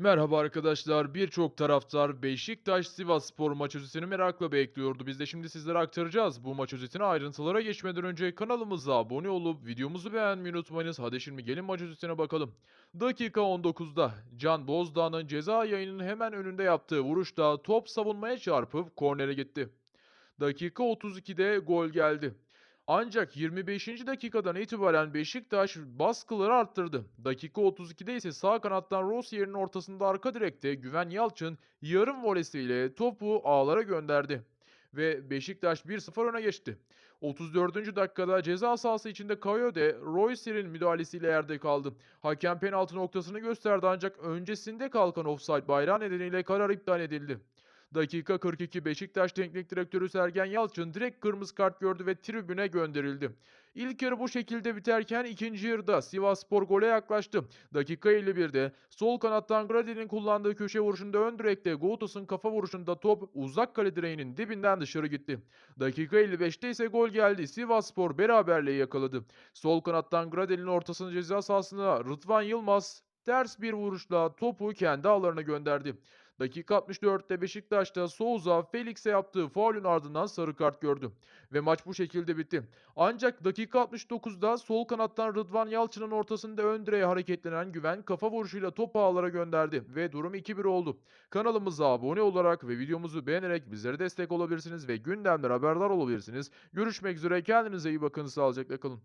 Merhaba arkadaşlar. Birçok taraftar Beşiktaş-Sivasspor maç özetini merakla bekliyordu. Biz de şimdi sizlere aktaracağız. Bu maç özetini ayrıntılara geçmeden önce kanalımıza abone olup videomuzu beğenmeyi unutmayınız. Hadi şimdi gelin maç özetine bakalım. Dakika 19'da Can Bozdağ'ın ceza yayının hemen önünde yaptığı vuruşta top savunmaya çarpıp kornere gitti. Dakika 32'de gol geldi. Ancak 25. dakikadan itibaren Beşiktaş baskıları arttırdı. Dakika 32'de ise sağ kanattan Rossier'in ortasında arka direkte Güven Yalçın yarım volesiyle topu ağlara gönderdi. Ve Beşiktaş 1-0 öne geçti. 34. dakikada ceza sahası içinde Coyote, Roycer'in müdahalesiyle yerde kaldı. Hakem penaltı noktasını gösterdi ancak öncesinde kalkan offside bayrağı nedeniyle karar iptal edildi. Dakika 42 Beşiktaş Teknik Direktörü Sergen Yalçın direkt kırmızı kart gördü ve tribüne gönderildi. İlk yarı bu şekilde biterken ikinci yarıda Sivasspor gole yaklaştı. Dakika 51'de sol kanattan Gradel'in kullandığı köşe vuruşunda ön direkte Goutas'ın kafa vuruşunda top uzak kale direğinin dibinden dışarı gitti. Dakika 55'te ise gol geldi. Sivasspor beraberliği yakaladı. Sol kanattan Gradel'in ortasını ceza sahasına Rıdvan Yılmaz ters bir vuruşla topu kendi ağlarına gönderdi. Dakika 64'te Beşiktaş'ta Souza Felix'e yaptığı faulün ardından sarı kart gördü. Ve maç bu şekilde bitti. Ancak dakika 69'da sol kanattan Rıdvan Yalçın'ın ortasında ön direğe hareketlenen Güven kafa vuruşuyla topu ağlara gönderdi. Ve durum 2-1 oldu. Kanalımıza abone olarak ve videomuzu beğenerek bizlere destek olabilirsiniz ve gündemler haberdar olabilirsiniz. Görüşmek üzere kendinize iyi bakın sağlıcakla kalın.